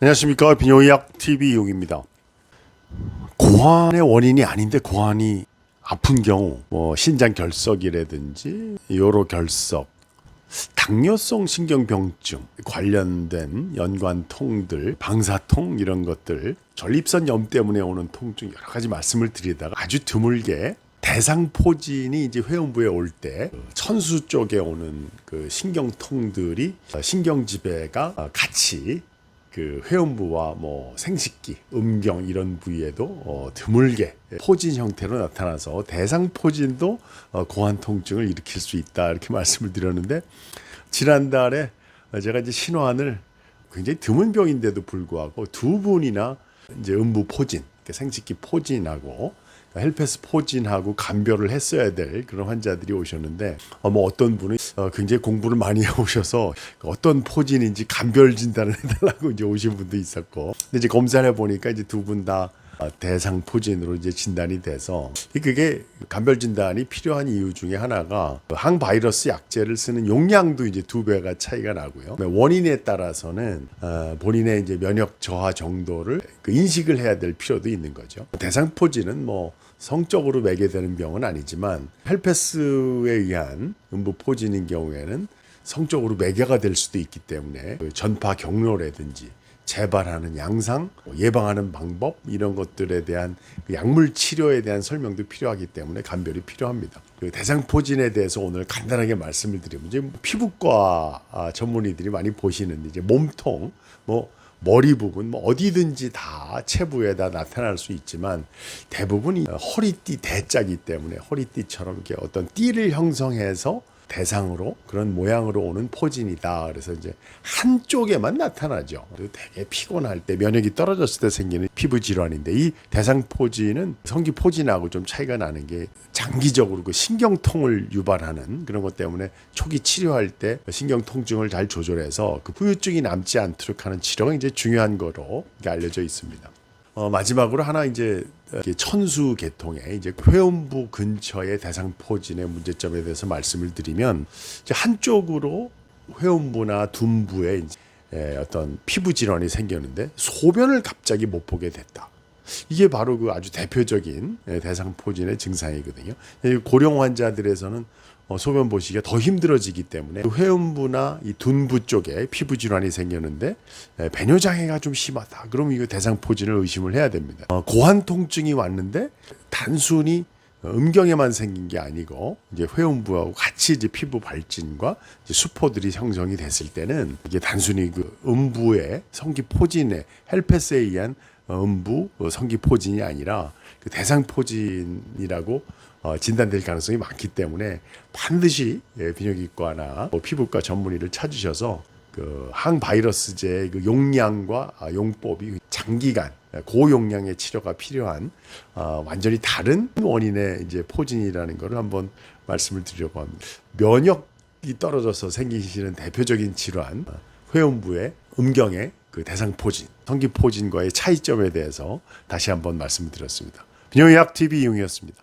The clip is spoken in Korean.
안녕하십니까 비뇨의학 TV 이용입니다. 고환의 원인이 아닌데 고환이 아픈 경우 뭐 신장 결석이라든지 요로 결석, 당뇨성 신경병증 관련된 연관통들, 방사통 이런 것들, 전립선 염 때문에 오는 통증 여러 가지 말씀을 드리다가 아주 드물게 대상포진이 이제 회음부에 올 때 천수 쪽에 오는 그 신경통들이 신경지배가 같이 그 회음부와 뭐 생식기, 음경 이런 부위에도 어, 드물게 포진 형태로 나타나서 대상 포진도 어, 고환 통증을 일으킬 수 있다 이렇게 말씀을 드렸는데 지난달에 제가 이제 신환을 굉장히 드문 병인데도 불구하고 두 분이나 이제 음부 포진, 생식기 포진하고 헬페스 포진하고 감별을 했어야 될 그런 환자들이 오셨는데 어, 뭐 어떤 분은 어, 굉장히 공부를 많이 해오셔서 어떤 포진인지 감별 진단을 해달라고 이제 오신 분도 있었고 근데 이제 검사를 해보니까 이제 두 분 다 대상 포진으로 이제 진단이 돼서 그게 감별 진단이 필요한 이유 중에 하나가 항바이러스 약제를 쓰는 용량도 이제 두 배가 차이가 나고요. 원인에 따라서는 어, 본인의 이제 면역 저하 정도를 그 인식을 해야 될 필요도 있는 거죠. 대상 포진은 뭐 성적으로 매게 되는 병은 아니지만 헬페스에 의한 음부 포진인 경우에는 성적으로 매개가 될 수도 있기 때문에 그 전파 경로라든지 재발하는 양상, 뭐 예방하는 방법 이런 것들에 대한 그 약물 치료에 대한 설명도 필요하기 때문에 감별이 필요합니다. 그 대상포진에 대해서 오늘 간단하게 말씀을 드리면 이제 피부과 아, 전문의들이 많이 보시는데 이제 몸통, 뭐 머리 부분 뭐 어디든지 다 체부에다 나타날 수 있지만 대부분이 허리띠 대자기 때문에 허리띠처럼 이렇게 어떤 띠를 형성해서 대상으로 그런 모양으로 오는 포진이다. 그래서 이제 한쪽에만 나타나죠. 되게 피곤할 때 면역이 떨어졌을 때 생기는 피부 질환인데 이 대상 포진은 성기 포진하고 좀 차이가 나는 게 장기적으로 그 신경통을 유발하는 그런 것 때문에 초기 치료할 때 신경 통증을 잘 조절해서 그 후유증이 남지 않도록 하는 치료가 이제 중요한 거로 알려져 있습니다. 어, 마지막으로 하나 이제 천수 계통의 이제 회음부 근처의 대상포진의 문제점에 대해서 말씀을 드리면 이제 한쪽으로 회음부나 둔부에 이제 에, 어떤 피부 질환이 생겼는데 소변을 갑자기 못 보게 됐다. 이게 바로 그 아주 대표적인 예, 대상포진의 증상이거든요. 이 고령 환자들에서는 어, 소변 보시기가 더 힘들어지기 때문에 그 회음부나 이 둔부 쪽에 피부 질환이 생겼는데 에, 배뇨 장애가 좀 심하다. 그럼 이거 대상포진을 의심을 해야 됩니다. 어, 고환 통증이 왔는데 단순히 음경에만 생긴 게 아니고 이제 회음부하고 같이 이제 피부 발진과 이제 수포들이 형성이 됐을 때는 이게 단순히 그 음부의 성기 포진에 헬페스에 의한 음부 어, 성기 포진이 아니라 그 대상 포진이라고 어, 진단될 가능성이 많기 때문에 반드시 예, 비뇨기과나 뭐 피부과 전문의를 찾으셔서 그 항바이러스제 그 용량과 아, 용법이 장기간 고용량의 치료가 필요한 어, 완전히 다른 원인의 이제 포진이라는 것을 한번 말씀을 드리려고 합니다. 면역이 떨어져서 생기시는 대표적인 질환 어, 회음부의 음경의 그 대상 포진, 성기 포진과의 차이점에 대해서 다시 한번 말씀을 드렸습니다. 비뇨의학 TV 이용이었습니다.